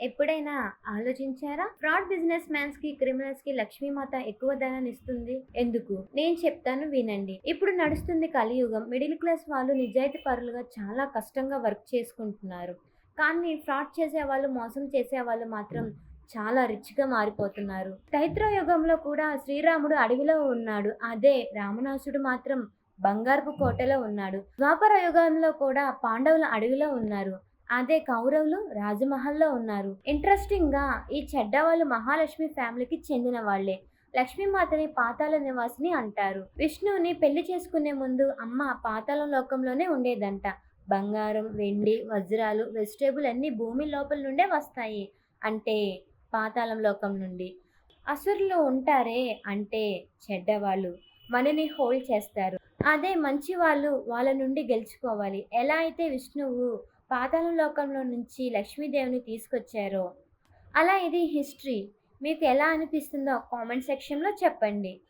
ఎప్పుడైనా ఆలోచించారా? Fraud business మ్యాన్స్కి క్రిమినల్స్కి లక్ష్మీమాత ఎక్కువ ధనాన్ని ఇస్తుంది. ఎందుకు? నేను చెప్తాను వినండి. ఇప్పుడు నడుస్తుంది కలియుగం. మిడిల్ క్లాస్ వాళ్ళు నిజాయితీ పరులుగా చాలా కష్టంగా వర్క్ చేసుకుంటున్నారు. కానీ ఫ్రాడ్ చేసే వాళ్ళు మోసం చేసే వాళ్ళు మాత్రం చాలా రిచ్గా మారిపోతున్నారు. తైత్ర యుగంలో కూడా శ్రీరాముడు అడవిలో ఉన్నాడు. అదే రామనాసుడు మాత్రం బంగారపు కోటలో ఉన్నాడు. ద్వాపర యుగంలో కూడా పాండవులు అడవిలో ఉన్నారు. అదే కౌరవులు రాజమహల్లో ఉన్నారు. ఇంట్రెస్టింగ్గా ఈ చెడ్డ వాళ్ళు మహాలక్ష్మి ఫ్యామిలీకి చెందిన వాళ్ళే లక్ష్మీమాతని పాతాళ నివాసిని అంటారు. విష్ణువుని పెళ్ళి చేసుకునే ముందు అమ్మ పాతాళ లోకంలోనే ఉండేదంట. బంగారం వెండి వజ్రాలు వెజిటేబుల్ అన్నీ భూమి లోపల నుండే వస్తాయి అంటే పాతాళం లోకం నుండి. అసురులు ఉంటారే అంటే చెడ్డవాళ్ళు మనని హోల్డ్ చేస్తారు. అదే మంచి వాళ్ళు వాళ్ళ నుండి గెలుచుకోవాలి. ఎలా అయితే విష్ణువు పాతాళ లోకంలో నుంచి లక్ష్మీదేవిని తీసుకొచ్చారో? అలా ఇది హిస్టరీ. మీకు ఎలా అనిపిస్తుందో కామెంట్ సెక్షన్లో చెప్పండి.